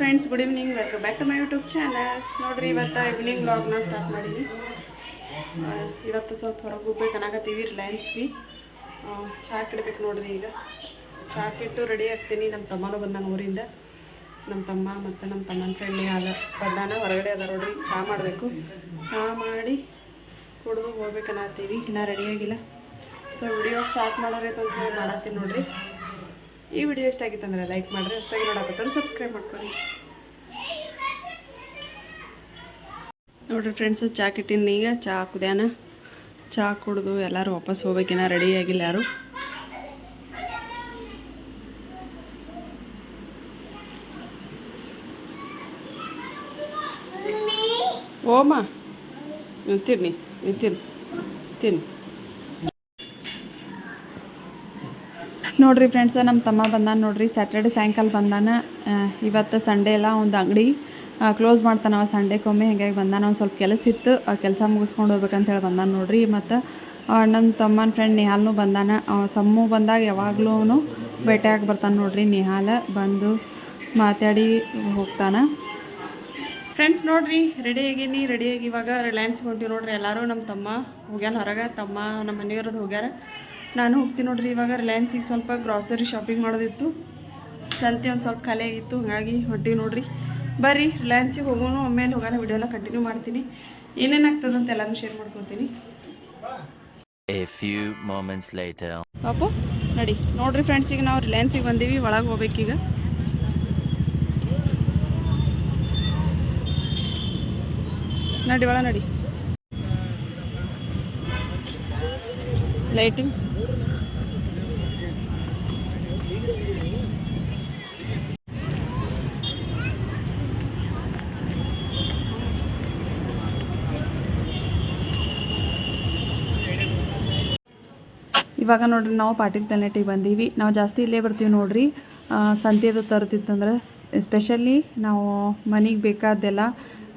Friends good evening welcome back to my YouTube channel ನೋಡ್ರಿ, ಇವತ್ತು evening ವ್ಲಾಗ್ನ start ಮಾಡೀನಿ. ಇವತ್ತು ಸ್ವಲ್ಪ ಹೊರಗೆ ಹೋಗ್ಬೇಕು ಅನ್ನಕತ್ತೀವಿ ರಿಲಯನ್ಸ್ಗೆ ಚಹಾ ಕಿಡ್ಬೇಕು ನೋಡ್ರಿ ಈಗ. ಚಹಾ ಕಿಟ್ಟು ರೆಡಿ ಆಗ್ತೀನಿ. ನಮ್ಮ ತಮ್ಮನೂ ಬಂದಾನ ಊರಿಂದ. ನಮ್ಮ ತಮ್ಮ ಮತ್ತು ನಮ್ಮ ತಮ್ಮನ ಫ್ರೆಂಡ್ ಆದ, ಬಂದಾನ. ಹೊರಗಡೆ ಅದ ನೋಡ್ರಿ ಚಹಾ ಮಾಡಬೇಕು. ಚಹಾ ಮಾಡಿ ಕುಡಿದು ಹೋಗ್ಬೇಕನ್ನತ್ತೀವಿ ಇನ್ನೂ ರೆಡಿಯಾಗಿಲ್ಲ ಸೊ ವಿಡಿಯೋ ಸ್ಟಾರ್ಟ್ ಮಾಡೋರೈತೆ ಅಂತ ಹೇಳಿ ಮಾಡತ್ತೀನಿ ನೋಡ್ರಿ. ಈ ವಿಡಿಯೋ ಇಷ್ಟ ಆಗಿತ್ತು ಅಂದರೆ ಲೈಕ್ ಮಾಡಿರಿ ಅಷ್ಟಾಗಿ ನೋಡಕತ್ತಾರೆ ಸಬ್ಸ್ಕ್ರೈಬ್ ಮಾಡ್ಕೊಳ್ಳಿ. ನೋಡಿರಿ ಫ್ರೆಂಡ್ಸ್ ಚಾ ಕಿಟ್ಟಿನ ಈಗ ಚಹಾ ಕುದ್ಯಾನ ಚಾ ಕುಡಿದು ಎಲ್ಲರೂ ವಾಪಸ್ ಹೋಗ್ಬೇಕಿನ ರೆಡಿ ಆಗಿಲ್ಲ ಯಾರು. ಓಮ್ಮ ತಿನ್ನಿ ತಿನ್ ತಿನ್ನು. ನೋಡ್ರಿ ಫ್ರೆಂಡ್ಸ ನಮ್ಮ ತಮ್ಮ ಬಂದಾನ ನೋಡ್ರಿ ಸ್ಯಾಟರ್ಡೆ ಸಾಯಂಕಾಲ ಬಂದಾನ. ಇವತ್ತು ಸಂಡೇ ಎಲ್ಲ ಒಂದು ಅಂಗಡಿ ಕ್ಲೋಸ್ ಮಾಡ್ತಾನವ ಸಂಡೇಕೊಮ್ಮೆ ಹೀಗಾಗಿ ಬಂದಾನ. ಒಂದು ಸ್ವಲ್ಪ ಕೆಲಸ ಇತ್ತು, ಆ, ಕೆಲಸ ಮುಗಿಸ್ಕೊಂಡು ಹೋಗ್ಬೇಕಂತ ಹೇಳಿ ಬಂದಾನ ನೋಡ್ರಿ. ಮತ್ತು ನನ್ನ ತಮ್ಮನ ಫ್ರೆಂಡ್ ನಿಹಾಲ್ನು ಬಂದಾನ. ಸಮ್ಮು ಬಂದಾಗ ಯಾವಾಗಲೂ ಅವನು ಭೇಟಿಯಾಗಿ ಬರ್ತಾನೆ ನೋಡ್ರಿ ನಿಹಾಲ. ಬಂದು ಮಾತಾಡಿ ಹೋಗ್ತಾನೆ. ಫ್ರೆಂಡ್ಸ್ ನೋಡ್ರಿ ರೆಡಿ ಆಗೀನಿ ರೆಡಿಯಾಗಿ ಇವಾಗ ರಿಲಯನ್ಸ್ ಹೊಂಟಿವಿ ನೋಡ್ರಿ ಎಲ್ಲರೂ. ನಮ್ಮ ತಮ್ಮ ಹೋಗ್ಯಾನ ಹೊರಗೆ. ತಮ್ಮ ನಮ್ಮ ಮನೆಯವ್ರದ್ದು ಹೋಗ್ಯಾರ. ನಾನು ಹೋಗ್ತೀನಿ ನೋಡ್ರಿ ಇವಾಗ ರಿಲಯನ್ಸಿಗೆ ಸ್ವಲ್ಪ ಗ್ರಾಸರಿ ಶಾಪಿಂಗ್ ಮಾಡೋದಿತ್ತು. ಸಂತೆ ಒಂದು ಸ್ವಲ್ಪ ಖಾಲಿ ಆಗಿತ್ತು ಹಾಗಾಗಿ ಹೊಂಟಿವಿ ನೋಡ್ರಿ. ಬರ್ರಿ ರಿಲಯನ್ಸಿಗೆ ಹೋಗೋಣ ಒಮ್ಮೆಲೆ ಹೋಗೋಣ ವಿಡಿಯೋನ ಕಂಟಿನ್ಯೂ ಮಾಡ್ತೀನಿ. ಏನೇನು ಆಗ್ತದೆ ಅಂತ ಎಲ್ಲಾನು ಶೇರ್ ಮಾಡ್ಕೊತೀನಿ. ಪಾಪು ನಡಿ. ನೋಡ್ರಿ ಫ್ರೆಂಡ್ಸ್ ಈಗ ನಾವು ರಿಲಯನ್ಸಿಗೆ ಬಂದೀವಿ ಒಳಗೆ ಹೋಗ್ಬೇಕೀಗ ನಡಿ ಒಳ ನಡಿ. ಲೈಟಿಂಗ್ಸ್ ಇವಾಗ ನೋಡ್ರಿ ನಾವು ಪಾಟೀಲ್ ಪ್ಲಾನೆಟಿಗೆ ಬಂದೀವಿ. ನಾವು ಜಾಸ್ತಿ ಇಲ್ಲೇ ಬರ್ತೀವಿ ನೋಡ್ರಿ. ಸಂತೆದು ತರ್ತಿತ್ತಂದ್ರೆ ಎಸ್ಪೆಷಲಿ ನಾವು ಮನೆಗೆ ಬೇಕಾದ್ದೆಲ್ಲ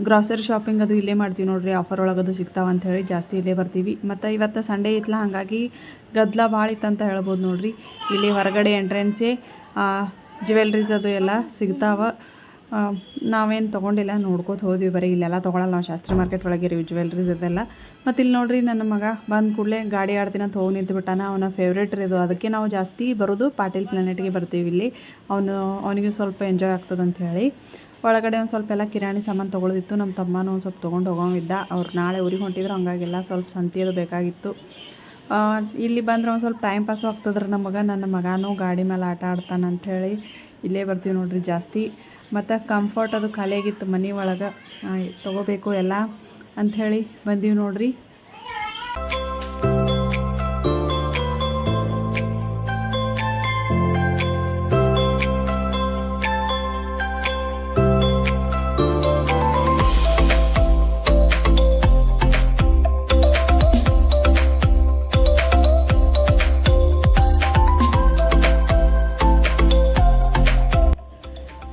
ಗ್ರಾಸರಿ ಶಾಪಿಂಗ್ ಅದು ಇಲ್ಲೇ ಮಾಡ್ತೀವಿ ನೋಡ್ರಿ. ಆಫರ್ ಒಳಗದು ಸಿಗ್ತಾವ ಹೇಳಿ ಜಾಸ್ತಿ ಇಲ್ಲೇ ಬರ್ತೀವಿ. ಮತ್ತು ಇವತ್ತು ಸಂಡೇ ಇತ್ತಲ್ಲ ಹಾಗಾಗಿ ಗದ್ದಲ ಭಾಳ ಇತ್ತಂತ ಹೇಳ್ಬೋದು ನೋಡ್ರಿ. ಇಲ್ಲಿ ಹೊರಗಡೆ ಎಂಟ್ರೆನ್ಸೇ ಜ್ಯುವೆಲ್ರೀಸ್ ಅದು ಎಲ್ಲ ಸಿಗ್ತಾವ. ನಾವೇನು ತೊಗೊಂಡಿಲ್ಲ, ನೋಡ್ಕೋತ ಹೋದ್ವಿ ಬರೀ ಇಲ್ಲೆಲ್ಲ ತೊಗೊಳಲ್ಲ, ನಾವು ಶಾಸ್ತ್ರಿ ಮಾರ್ಕೆಟ್ ಒಳಗೆ ರೀ ಜ್ಯುವೆಲ್ರೀಸ್ ಅದೆಲ್ಲ. ಮತ್ತು ಇಲ್ಲಿ ನೋಡ್ರಿ ನನ್ನ ಮಗ ಬಂದ ಕೂಡಲೇ ಗಾಡಿ ಆಡ್ತೀನಿ ಅಂತ ಹೋಗಿ ನಿಂತುಬಿಟ್ಟಾನ ಅವನ ಫೇವ್ರೇಟ್ ಇದು. ಅದಕ್ಕೆ ನಾವು ಜಾಸ್ತಿ ಬರೋದು ಪಾಟೀಲ್ ಪ್ಲಾನೆಟ್ಗೆ ಬರ್ತೀವಿ ಇಲ್ಲಿ. ಅವನು, ಅವನಿಗೆ ಸ್ವಲ್ಪ ಎಂಜಾಯ್ ಆಗ್ತದೆ ಅಂತ ಹೇಳಿ. ಒಳಗಡೆ ಒಂದು ಸ್ವಲ್ಪ ಎಲ್ಲ ಕಿರಾಣಿ ಸಾಮಾನು ತೊಗೊಳೋದಿತ್ತು ನಮ್ಮ ತಮ್ಮನೂ ಒಂದು ಸ್ವಲ್ಪ ತೊಗೊಂಡು ಹೋಗೋವಿದ್ದ ಅವ್ರು ನಾಳೆ ಊರಿಗೆ ಹೊಂಟಿದ್ರು, ಹಂಗಾಗಿಲ್ಲ ಸ್ವಲ್ಪ ಸಂತಿಯದು ಬೇಕಾಗಿತ್ತು. ಇಲ್ಲಿ ಬಂದ್ರೆ ಒಂದು ಸ್ವಲ್ಪ ಟೈಮ್ ಪಾಸು ಆಗ್ತದ್ರಿ ನಮ್ಮ ಮಗ. ನನ್ನ ಮಗನೂ ಗಾಡಿ ಮೇಲೆ ಆಟ ಆಡ್ತಾನೆ ಅಂಥೇಳಿ ಇಲ್ಲೇ ಬರ್ತೀವಿ ನೋಡಿರಿ ಜಾಸ್ತಿ. ಮತ್ತು ಕಂಫರ್ಟ್ ಅದು ಖಾಲಿಯಾಗಿತ್ತು ಮನೆ ಒಳಗೆ. ತೊಗೋಬೇಕು ಎಲ್ಲ ಅಂಥೇಳಿ ಬಂದೀವಿ ನೋಡ್ರಿ.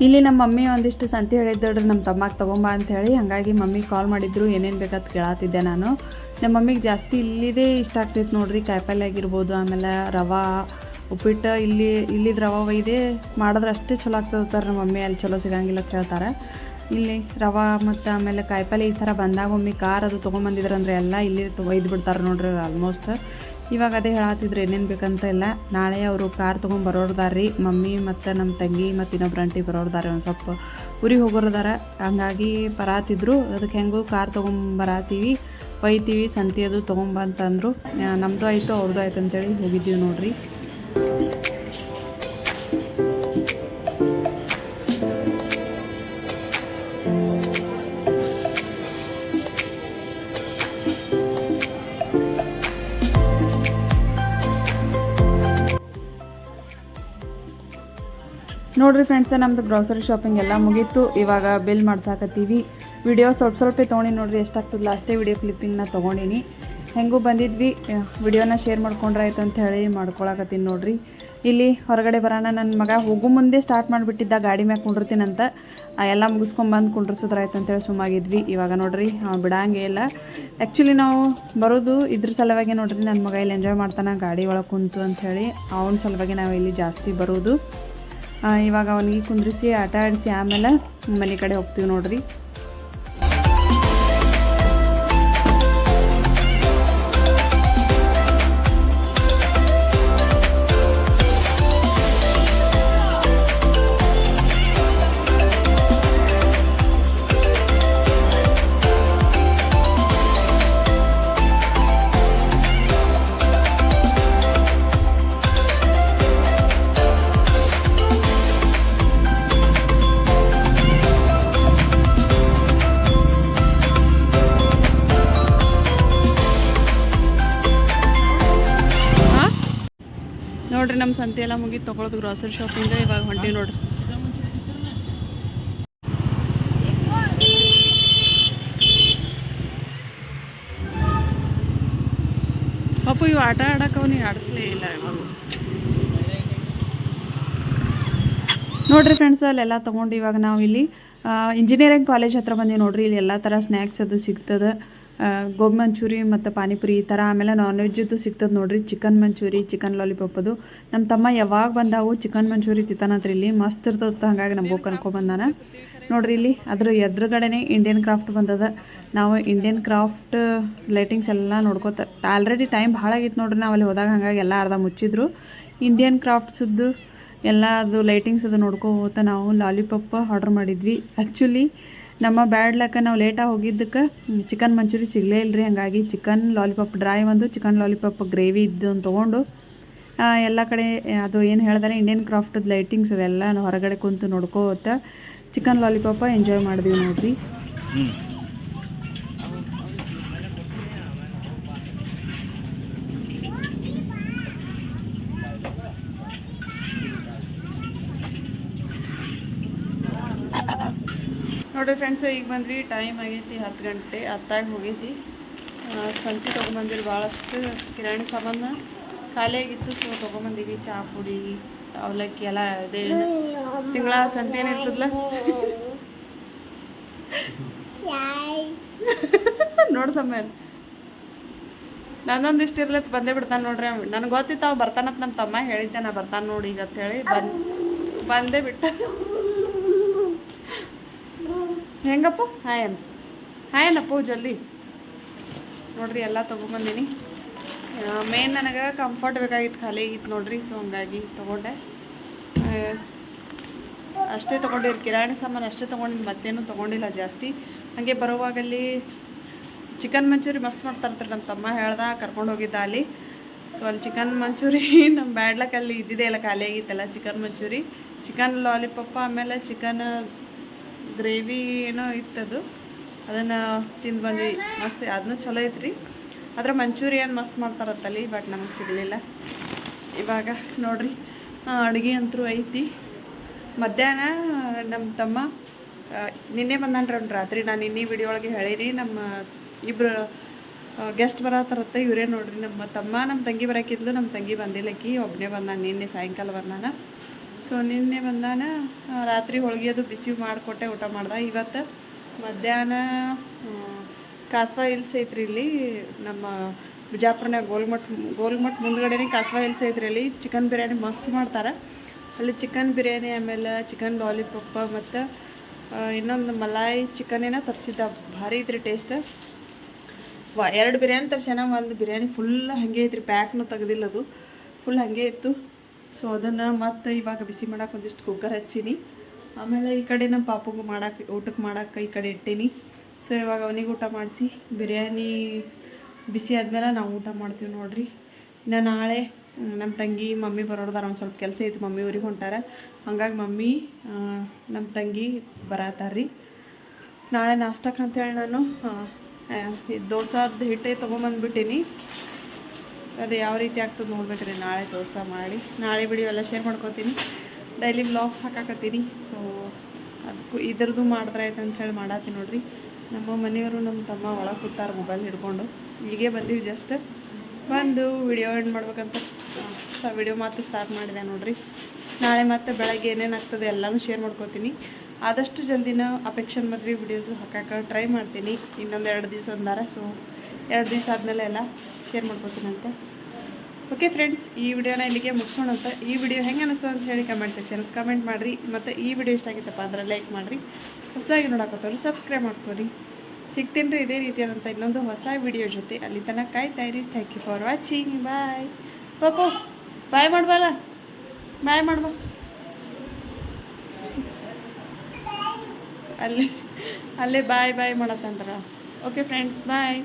ಇಲ್ಲಿ ನಮ್ಮ ಮಮ್ಮಿ ಒಂದಿಷ್ಟು ಸಂತಿ ಹೇಳಿದ್ದೋಡ್ರಿ ನಮ್ಮ ತಮ್ಮಗೆ ತೊಗೊಂಬ ಅಂತ ಹೇಳಿ, ಹಾಗಾಗಿ ಮಮ್ಮಿ ಕಾಲ್ ಮಾಡಿದ್ರು, ಏನೇನು ಬೇಕಂತ ಕೇಳತ್ತಿದ್ದೆ ನಾನು. ನಮ್ಮ ಮಮ್ಮಿಗೆ ಜಾಸ್ತಿ ಇಲ್ಲಿದೇ ಇಷ್ಟ ಆಗ್ತೈತೆ ನೋಡ್ರಿ, ಕಾಯಿಪಲ್ಲೆ ಆಗಿರ್ಬೋದು, ಆಮೇಲೆ ರವಾ, ಉಪ್ಪಿಟ್ಟು, ಇಲ್ಲಿ, ಇಲ್ಲಿದ ರವಾ ಒಯ್ದೆ ಮಾಡಿದ್ರೆ ಅಷ್ಟೇ ಚಲೋ ಆಗ್ತದೆ ನಮ್ಮ ಮಮ್ಮಿ, ಅಲ್ಲಿ ಚಲೋ ಸಿಗಂಗಿಲ್ಲ ಕೇಳ್ತಾರೆ ಇಲ್ಲಿ ರವಾ ಮತ್ತು ಆಮೇಲೆ ಕಾಯಿಪಲ್ಲೆ ಈ ಥರ ಬಂದಾಗ ಮಮ್ಮಿ ಕಾರ್ ಅದು ತೊಗೊಂಬಂದಿದ್ರಂದ್ರೆ ಎಲ್ಲ ಇಲ್ಲಿ ಒಯ್ದು ಬಿಡ್ತಾರೆ ನೋಡ್ರಿ ಆಲ್ಮೋಸ್ಟ್ ಇವಾಗ ಅದೇ ಹೇಳತ್ತಿದ್ರು ಏನೇನು ಬೇಕಂತ ಇಲ್ಲ. ನಾಳೆ ಅವರು ಕಾರ್ ತೊಗೊಂಡು ಬರೋರ್ದಾರ್ರಿ ಮಮ್ಮಿ ಮತ್ತು ನಮ್ಮ ತಂಗಿ ಮತ್ತು ಇನ್ನೊಬ್ರು ಅಂಟಿ ಬರೋರ್ದಾರೆ ಒಂದು ಸ್ವಲ್ಪ ಊರಿಗೆ ಹೋಗೋರ್ದಾರ ಹಂಗಾಗಿ ಬರಾತಿದ್ರು. ಅದಕ್ಕೆ ಹೆಂಗೂ ಕಾರ್ ತೊಗೊಂಬರಾತೀವಿ ಒಯ್ತೀವಿ, ಸಂತಿ ಅದು ತೊಗೊಂಬಂತಂದರು ನಮ್ಮದು ಆಯಿತು ಅವ್ರದ್ದು ಆಯ್ತು ಅಂತೇಳಿ ಹೋಗಿದ್ದೀವಿ ನೋಡ್ರಿ. ನೋಡ್ರಿ ಫ್ರೆಂಡ್ಸ್ ನಮ್ದು ಗ್ರೋಸರಿ ಶಾಪಿಂಗ್ ಎಲ್ಲ ಮುಗೀತು. ಇವಾಗ ಬಿಲ್ ಮಾಡ್ಸಾಕತ್ತೀವಿ. ವಿಡಿಯೋ ಸ್ವಲ್ಪ ಸ್ವಲ್ಪ ತೊಗೊಂಡು ನೋಡ್ರಿ ಎಷ್ಟಾಗ್ತದೆ ಲಾಸ್ಟೇ ವಿಡಿಯೋ ಕ್ಲಿಪ್ಪಿಂಗ್ನ ತೊಗೊಂಡಿನಿ. ಹೆಂಗೂ ಬಂದಿದ್ವಿ. ವಿಡಿಯೋನ ಶೇರ್ ಮಾಡ್ಕೊಂಡ್ರೆ ಆಯ್ತು ಅಂತ ಹೇಳಿ ಮಾಡ್ಕೊಳಕತ್ತೀನಿ ನೋಡ್ರಿ. ಇಲ್ಲಿ ಹೊರಗಡೆ ಬರೋಣ. ನನ್ನ ಮಗ ಹೋಗೋ ಮುಂದೆ ಸ್ಟಾರ್ಟ್ ಮಾಡಿಬಿಟ್ಟಿದ್ದ, ಗಾಡಿ ಮ್ಯಾಗ ಕುಂಡಿರ್ತೀನಂತ ಎಲ್ಲ ಮುಗಿಸ್ಕೊಂಬಂದು ಕುಂಡ್ರಸಿದ್ರೆ ಆಯ್ತು ಅಂತೇಳಿ ಸುಮ್ಮಾಗಿದ್ವಿ. ಇವಾಗ ನೋಡ್ರಿ ಅವ್ನು ಬಿಡಂಗೇ ಇಲ್ಲ. ಆ್ಯಕ್ಚುಲಿ ನಾವು ಬರೋದು ಇದ್ರ ಸಲುವಾಗಿ ನೋಡ್ರಿ ನನ್ನ ಮಗ ಇಲ್ಲಿ ಎಂಜಾಯ್ ಮಾಡ್ತಾನೆ, ಗಾಡಿ ಒಳಗೆ ಕುಂತು ಅಂಥೇಳಿ ಅವನ ಸಲುವಾಗಿ ನಾವು ಇಲ್ಲಿ ಜಾಸ್ತಿ ಬರೋದು. ಇವಾಗ ಅವನಿಗೆ ಕುಂದ್ರಿಸಿ ಆಟ ಆಡಿಸಿ ಆಮೇಲೆ ಮನೆ ಕಡೆ ಹೋಗ್ತೀವಿ ನೋಡ್ರಿ. ನಮ್ಮ ಸಂತೆ ಎಲ್ಲ ಮುಗಿ ತೊಗೊಳೋದು ಗ್ರಾಸರಿ ಶಾಪಿಂದ ಇವಾಗ ಹೊಂಟಿ ನೋಡ್ರಿ. ಅಪ್ಪು ಇವು ಆಟ ಆಡಕ್ಕೆ ಅವ್ನಿಗೆ ಆಡಿಸ್ಲೇ ಇಲ್ಲ ಇವಾಗ ನೋಡ್ರಿ ಫ್ರೆಂಡ್ಸ್ ಅಲ್ಲೆಲ್ಲ ತೊಗೊಂಡು ಇವಾಗ ನಾವು ಇಲ್ಲಿ ಇಂಜಿನಿಯರಿಂಗ್ ಕಾಲೇಜ್ ಹತ್ರ ಬಂದೀವಿ ನೋಡ್ರಿ, ಇಲ್ಲಿ ಎಲ್ಲ ಥರ ಸ್ನ್ಯಾಕ್ಸ್ ಅದು ಸಿಗ್ತದೆ. ಗೋಬಿ ಮಂಚೂರಿ ಮತ್ತು ಪಾನಿಪುರಿ ಈ ಥರ ಆಮೇಲೆ ನಾನ್ ವೆಜ್ದು ಸಿಗ್ತದೆ ನೋಡ್ರಿ. ಚಿಕನ್ ಮಂಚೂರಿ ಚಿಕನ್ ಲಾಲಿಪಾಪ್ ಅದು. ನಮ್ಮ ತಮ್ಮ ಯಾವಾಗ ಬಂದಾವು ಚಿಕನ್ ಮಂಚೂರಿ ತಿತ್ತಾನಂತ್ರಿ ಇಲ್ಲಿ. ಮಸ್ತ್ ಇರ್ತದ ಹಾಗಾಗಿ ನಮ್ಮ ಕನ್ಕೊಂಬಂದಾನ ನೋಡ್ರಿ ಇಲ್ಲಿ ಅದ್ರ ಎದುರುಗಡೆನೇ ಇಂಡಿಯನ್ ಕ್ರಾಫ್ಟ್ ಬಂದದ. ನಾವು ಇಂಡಿಯನ್ ಕ್ರಾಫ್ಟ್ ಲೈಟಿಂಗ್ಸ್ ಎಲ್ಲ ನೋಡ್ಕೋತ ಆಲ್ರೆಡಿ ಟೈಮ್ ಭಾಳ ಆಗಿತ್ತು ನೋಡ್ರಿ ನಾವು ಅಲ್ಲಿ ಹೋದಾಗ ಹಾಗಾಗಿ ಎಲ್ಲ ಅರ್ಧ ಮುಚ್ಚಿದ್ರು. ಇಂಡಿಯನ್ ಕ್ರಾಫ್ಟ್ಸದ್ದು ಎಲ್ಲ ಅದು ಲೈಟಿಂಗ್ಸ್ ಅದು ನೋಡ್ಕೋತ ನಾವು ಲಾಲಿಪಾಪ್ ಆರ್ಡ್ರ್ ಮಾಡಿದ್ವಿ. ಆ್ಯಕ್ಚುಲಿ ನಮ್ಮ ಬ್ಯಾಡ್ ಲಕ್ಕ ನಾವು ಲೇಟಾಗಿ ಹೋಗಿದ್ದಕ್ಕೆ ಚಿಕನ್ ಮಂಚೂರಿ ಸಿಗಲೇ ಇಲ್ಲರಿ ಹಾಗಾಗಿ ಚಿಕನ್ ಲಾಲಿಪಾಪ್ ಡ್ರೈ ಒಂದು ಚಿಕನ್ ಲಾಲಿಪಾಪ್ ಗ್ರೇವಿ ಇದ್ದು ತೊಗೊಂಡು ಎಲ್ಲ ಕಡೆ, ಅದು ಏನು ಹೇಳಿದಾರೆ ಇಂಡಿಯನ್ ಕ್ರಾಫ್ಟದ ಲೈಟಿಂಗ್ಸ್ ಅದೆಲ್ಲ ಹೊರಗಡೆ ಕುಂತು ನೋಡ್ಕೋತ ಚಿಕನ್ ಲಾಲಿಪಾಪ ಎಂಜಾಯ್ ಮಾಡಿದ್ವಿ ನೋಡ್ರಿ. ನೋಡ್ರಿ ಫ್ರೆಂಡ್ಸ್ ಈಗ ಬಂದ್ವಿ ಟೈಮ್ ಆಗೈತಿ ಹತ್ತು ಗಂಟೆ ಹತ್ತಾಗಿ ಹೋಗೈತಿ ಸಂತಿ ತೊಗೊಂಬಂದಿರಿ ಭಾಳಷ್ಟು ಕಿರಾಣಿ ಸಾಮಾನು. ಖಾಲಿ ಆಗಿತ್ತು ಸೊ ತೊಗೊಂಬಂದಿವಿ ಚಹಾ ಪುಡಿ ಅವಲಕ್ಕಿ ಎಲ್ಲ ಇದೆ. ತಿಂಗಳ ಸಂತಿ ಏನಿರ್ತದಲ್ಲ ನೋಡ್ ಸಮೇಲ್ ನಂದೊಂದಿಷ್ಟು ಇರ್ಲತ್ ಬಂದೇ ಬಿಡ್ತಾನೆ ನೋಡ್ರಿ ನನಗೆ ಗೊತ್ತಿತ್ತು ಅವ ಬರ್ತಾನಂತ ನಮ್ಮ ತಮ್ಮ ಹೇಳಿದ್ದೆ ನಾ ಬರ್ತಾನೆ ನೋಡಿ ಈಗ ಅಂತೇಳಿ ಬಂದ್ ಬಂದೇ ಬಿಟ್ಟ. ಹೆಂಗಪ್ಪ? ಹಾಯನ್ ಅನ್ ಹಾಯ್ ಅನಪ್ಪು ಜಲ್ದಿ. ನೋಡ್ರಿ ಎಲ್ಲ ತೊಗೊಂಬಂದೀನಿ. ಮೇನ್ ನನಗೆ ಕಂಫರ್ಟ್ ಬೇಕಾಗಿತ್ತು ಖಾಲಿ ಆಗಿತ್ತು ನೋಡ್ರಿ ಸೊ ಹಂಗಾಗಿ ತೊಗೊಂಡೆ. ಅಷ್ಟೇ ತೊಗೊಂಡಿರಿ ಕಿರಾಣಿ ಸಾಮಾನು ಅಷ್ಟೇ ತೊಗೊಂಡಿದ್ದು ಮತ್ತೇನು ತೊಗೊಂಡಿಲ್ಲ ಜಾಸ್ತಿ. ಹಾಗೆ ಬರುವಾಗಲ್ಲಿ ಚಿಕನ್ ಮಂಚೂರಿ ಮಸ್ತ್ ಮಾಡ್ತಾರಂತಾರೆ ನಮ್ಮ ತಮ್ಮ ಹೇಳ್ದ ಕರ್ಕೊಂಡು ಹೋಗಿದ್ದ ಅಲ್ಲಿ. ಸೊ ಅಲ್ಲಿ ಚಿಕನ್ ಮಂಚೂರಿ ನಮ್ಮ ಬ್ಯಾಡ್ಲಕ್ ಅಲ್ಲಿ ಇದ್ದಿದೆ ಎಲ್ಲ ಖಾಲಿ ಆಗಿತ್ತಲ್ಲ ಚಿಕನ್ ಮಂಚೂರಿ ಚಿಕನ್ ಲಾಲಿಪಾಪ ಆಮೇಲೆ ಚಿಕನ್ ಗ್ರೇವಿ ಏನೋ ಇತ್ತದು. ಅದನ್ನು ತಿಂದು ಬಂದ್ವಿ. ಮಸ್ತ್ ಅದನ್ನೂ ಚಲೋ ಐತ್ರಿ. ಆದ್ರೆ ಮಂಚೂರಿಯನ್ ಮಸ್ತ್ ಮಾಡ್ತಾರತ್ತಲ್ಲಿ, ಬಟ್ ನಮಗೆ ಸಿಗಲಿಲ್ಲ. ಇವಾಗ ನೋಡ್ರಿ ಅಡುಗೆ ಅಂತೂ ಐತಿ. ಮಧ್ಯಾಹ್ನ ನಮ್ಮ ತಮ್ಮ ನಿನ್ನೆ ಬಂದಾನ್ರಿ ಅವ್ನು ರಾತ್ರಿ. ನಾನು ನಿನ್ನೆ ವಿಡಿಯೋ ಒಳಗೆ ಹೇಳೀನಿ ನಮ್ಮ ಇಬ್ಬರು ಗೆಸ್ಟ್ ಬರತ್ತಾರತ್ತ ಇವರೇ ನೋಡ್ರಿ. ನಮ್ಮ ತಮ್ಮ ನಮ್ಮ ತಂಗಿ ಬರೋಕಿದ್ಲು ನಮ್ಮ ತಂಗಿ ಬಂದಿಲ್ಲಕ್ಕಿ ಒಬ್ಬನೇ ಬಂದಾನ ನಿನ್ನೆ ಸಾಯಂಕಾಲ ಬಂದಾನ ಸೊ ನಿನ್ನೆ ಬಂದಾನ ರಾತ್ರಿ ಹೋಳಿಗೆ ಅದು ಬಿಸಿ ಮಾಡಿಕೊಟ್ಟೆ ಊಟ ಮಾಡ್ದೆ. ಇವತ್ತು ಮಧ್ಯಾಹ್ನ ಕಾಸ್ವ ಹಿಲ್ಸ್ ಐತ್ರಿ ಇಲ್ಲಿ, ನಮ್ಮ ಬಿಜಾಪುರನಾಗ ಗೋಲ್ಮಟ್ ಗೋಲ್ಮಟ್ ಮುಂದ್ಗಡೆನೇ ಕಾಸ್ವಾ ಹಿಲ್ಸ್ ಐತ್ರಿ ಅಲ್ಲಿ. ಚಿಕನ್ ಬಿರಿಯಾನಿ ಮಸ್ತ್ ಮಾಡ್ತಾರೆ. ಅಲ್ಲಿ ಚಿಕನ್ ಬಿರಿಯಾನಿ ಆಮೇಲೆ ಚಿಕನ್ ಲಾಲಿಪಾಪ ಮತ್ತು ಇನ್ನೊಂದು ಮಲಾಯಿ ಚಿಕನೇನ ತರಿಸಿದ್ದ. ಭಾರಿ ಐತ್ರಿ ಟೇಸ್ಟ್. ವ, ಎರಡು ಬಿರಿಯಾನಿ ತರ್ಸ್ಯಾನ, ಒಂದು ಬಿರಿಯಾನಿ ಫುಲ್ ಹಾಗೆ ಐತ್ರಿ ಪ್ಯಾಕ್ನು ತೆಗ್ದಿಲ್ಲ ಅದು. ಫುಲ್ ಹಾಗೆ ಇತ್ತು. ಸೊ ಅದನ್ನು ಮತ್ತೆ ಇವಾಗ ಬಿಸಿ ಮಾಡೋಕೆ ಒಂದಿಷ್ಟು ಕುಕ್ಕರ್ ಹಚ್ಚೀನಿ. ಆಮೇಲೆ ಈ ಕಡೆ ನಮ್ಮ ಪಾಪಗೂ ಮಾಡೋಕೆ ಊಟಕ್ಕೆ ಮಾಡೋಕೆ ಈ ಕಡೆ ಇಟ್ಟೀನಿ. ಸೊ ಇವಾಗ ಅವನಿಗೆ ಊಟ ಮಾಡಿಸಿ. ಬಿರಿಯಾನಿ ಬಿಸಿ ಆದಮೇಲೆ ನಾವು ಊಟ ಮಾಡ್ತೀವಿ ನೋಡಿರಿ. ಇನ್ನು ನಾಳೆ ನಮ್ಮ ತಂಗಿ, ಮಮ್ಮಿ ಬರೋದಾರ ಒಂದು ಸ್ವಲ್ಪ ಕೆಲಸ ಐತೆ, ಮಮ್ಮಿ ಊರಿಗೆ ಹೊಂಟಾರ. ಹಂಗಾಗಿ ಮಮ್ಮಿ ನಮ್ಮ ತಂಗಿ ಬರತ್ತಾರ್ರಿ ನಾಳೆ ನಾಷ್ಟಕ್ಕೆ ಅಂತೇಳಿ ನಾನು ದೋಸಾದ ಹಿಟ್ಟೆ ತೊಗೊಂಬಂದ್ಬಿಟ್ಟೀನಿ. ಅದು ಯಾವ ರೀತಿ ಆಗ್ತದೆ ನೋಡ್ಬೇಕ್ರಿ. ನಾಳೆ ದೋಸೆ ಮಾಡಿ, ನಾಳೆ ವಿಡಿಯೋ ಎಲ್ಲ ಶೇರ್ ಮಾಡ್ಕೊತೀನಿ. Daily blogs ಹಾಕಾಕತ್ತೀನಿ. ಸೊ ಅದಕ್ಕೂ ಇದ್ರದ್ದು ಮಾಡಿದ್ರೆ ಆಯ್ತು ಅಂತ ಹೇಳಿ ಮಾಡತ್ತೀನಿ ನೋಡ್ರಿ. ನಮ್ಮ ಮನೆಯವರು ನಮ್ಮ ತಮ್ಮ ಒಳಗೆ ಕೂತಾರೆ ಮೊಬೈಲ್ ಹಿಡ್ಕೊಂಡು. ಈಗೇ ಬಂದೀವಿ ಜಸ್ಟ್ ಬಂದು ವಿಡಿಯೋ ಎಂಡ್ ಮಾಡ್ಬೇಕಂತ. ಸ ವಿಡಿಯೋ ಮಾತ್ರ ಸ್ಟಾರ್ಟ್ ಮಾಡಿದೆ ನೋಡ್ರಿ. ನಾಳೆ ಮತ್ತೆ ಬೆಳಗ್ಗೆ ಏನೇನು ಆಗ್ತದೆ ಎಲ್ಲನೂ ಶೇರ್ ಮಾಡ್ಕೋತೀನಿ. ಆದಷ್ಟು ಜಲ್ದಿನ ಅಪೇಕ್ಷನ್ ಮದ್ವೆ ವಿಡಿಯೋಸು ಹಾಕಕ್ಕೆ ಟ್ರೈ ಮಾಡ್ತೀನಿ. ಇನ್ನೊಂದು ಎರಡು ದಿವಸ ಅಂದಾರ. ಸೊ ಎರಡು ದಿವಸ ಆದಮೇಲೆ ಎಲ್ಲ ಶೇರ್ ಮಾಡ್ಕೊತೀನಂತೆ. ಓಕೆ ಫ್ರೆಂಡ್ಸ್ ಈ ವಿಡಿಯೋನ ಇಲ್ಲಿಗೆ ಮುಗಿಸೋಣ ಅಂತ ಈ ವಿಡಿಯೋ ಹೆಂಗೆ ಅನಿಸ್ತು ಅಂತ ಹೇಳಿ ಕಮೆಂಟ್ ಸೆಕ್ಷನ್ ಕಮೆಂಟ್ ಮಾಡಿರಿ. ಮತ್ತು ಈ ವಿಡಿಯೋ ಇಷ್ಟ ಆಗಿತ್ತಪ್ಪ ಅಂದ್ರೆ ಲೈಕ್ ಮಾಡಿರಿ. ಹೊಸದಾಗಿ ನೋಡಕತ್ತವ್ರು ಸಬ್ಸ್ಕ್ರೈಬ್ ಮಾಡ್ಕೊರಿ. ಸಿಗ್ತೀನಿ ಇದೇ ರೀತಿಯಾದಂಥ ಇನ್ನೊಂದು ಹೊಸ ವಿಡಿಯೋ ಜೊತೆ. ಅಲ್ಲಿ ತನಕ ಕಾಯ್ತಾ ಇರಿ. Thank you for watching bye ಪಾಪು ಬಾಯ್ ಮಾಡ್ಬಲ್ಲ ಬಾಯ್ ಮಾಡ್ಬ. ಅಲ್ಲೇ ಅಲ್ಲೇ ಬಾಯ್ ಬಾಯ್ ಮಾಡತ್ತಂದ್ರ. Okay friends bye